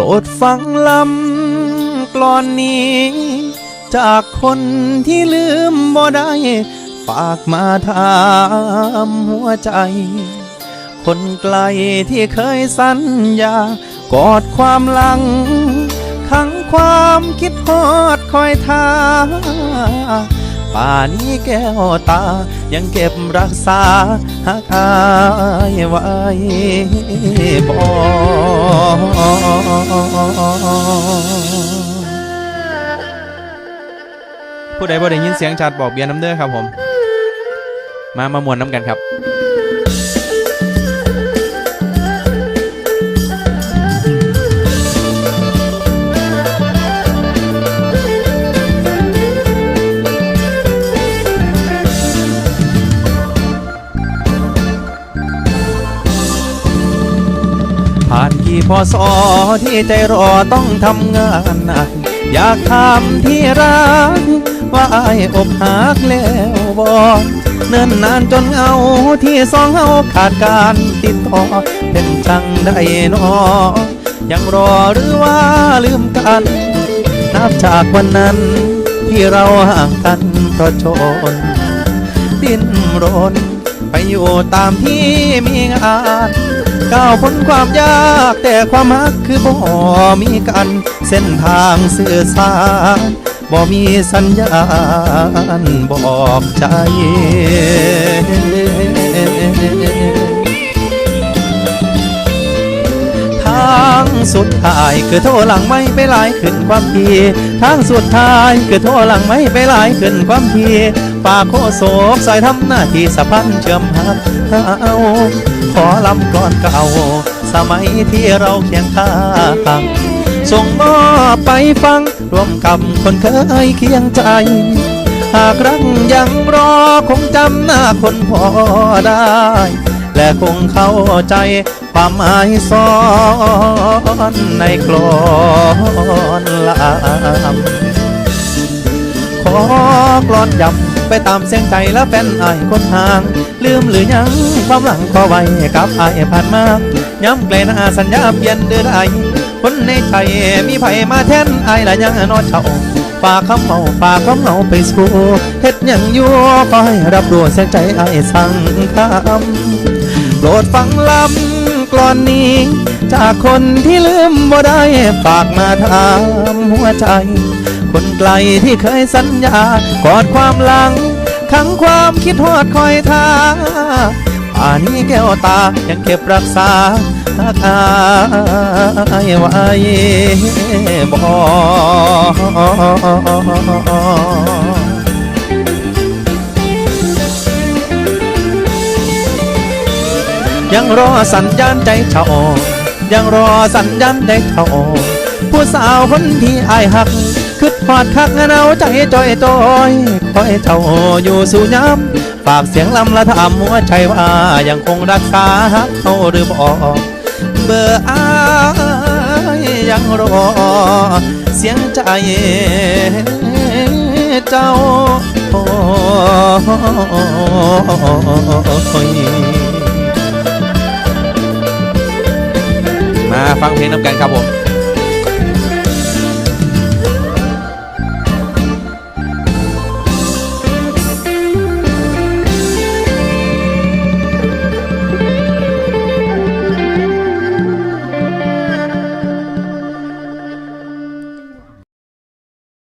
รดฟังลำกลอนนี้ จากคนที่ลืมบ่ได้ฝากมาถามหัวใจ คนไกลที่เคยสัญญากอดความหลังขังความคิดฮอดคอยทาป่านี้แก้วตายังเก็บรักษาหากอายไว้บ่ ผู้ใดบ่ได้ยินเสียงชัดบอกเบียร์น้ำเด้อครับผม มามามวนน้ำกันครับผ่านกี่พอสอที่ใจรอต้องทำงานหนัก อยากทำที่รัก ว่าไอ้อกหักแล้วบอเนิ่นนานจนเอาที่สองเฮาขาดการติดต่อเป็นจังได้นอยังรอหรือว่าลืมกัน นับจากวันนั้นที่เราห่างกันเพราะชน ดิ้นรนไปอยู่ตามที่มีงาน ก้าวพ้นความยากแต่ความฮักคือบ่มีกัน เส้นทางสื่อสารบ่มีสัญญาณบอกใจ สุดท้ายคือโทหลังไม่ไปหลายขึ้นความทีทางสุดท้ายคือโทหลังไม่ไปหลายขึ้นความทีปากโคโศกใส่ทำหน้าที่สะพันเชื่อมหักเอาขอลำก่อนเก่า สมัยที่เราเคียงข้างส่งมอบไปฟังรวมกับคนเคยเคียงใจ หากรักยังรอคงจำหน้าคนพอได้ และคงเข้าใจความหมายซ่อนในกลอนลามขอกลอนยำไปตามเสียงใจและแฟนไอายคนห่าง ลืมหรือยังความหลังขอไว้กับไอายผ่านมาย้ำไกลนาสัญญาเปลี่ยนเดือนไอคนในใจมีไผมาแทนไอายละยังนอนเฉาฝากคำเมาฝากความาไปสู่เฮ็ดยังยู่ขอให้รับรู้เสียงใจไอ้สั่งคำ โปรดฟังลำกลอนนี้ จากคนที่ลืมบ่ได้ฝากมาถามหัวใจ คนไกลที่เคยสัญญากอดความหลังขังความคิดฮอดคอยท่าป่านี้แก้วตายังเก็บรักษาหากอายไว้บ่ ยังรอสัญญาณใจเฉายังรอสัญญาณใจเฉาผู้สาวคนที่อายหักคิดพอดคักเนาใจจอยจอยคอยเจ้าอยู่สู่ย้ำฝากเสียงลำละถามหัวใจว่ายังคงรักษาหักเขาหรือบ่เบอร์อายยังรอ เสียงใจเจ้าโอ้ย ฟังเพลงน้ำกันครับผม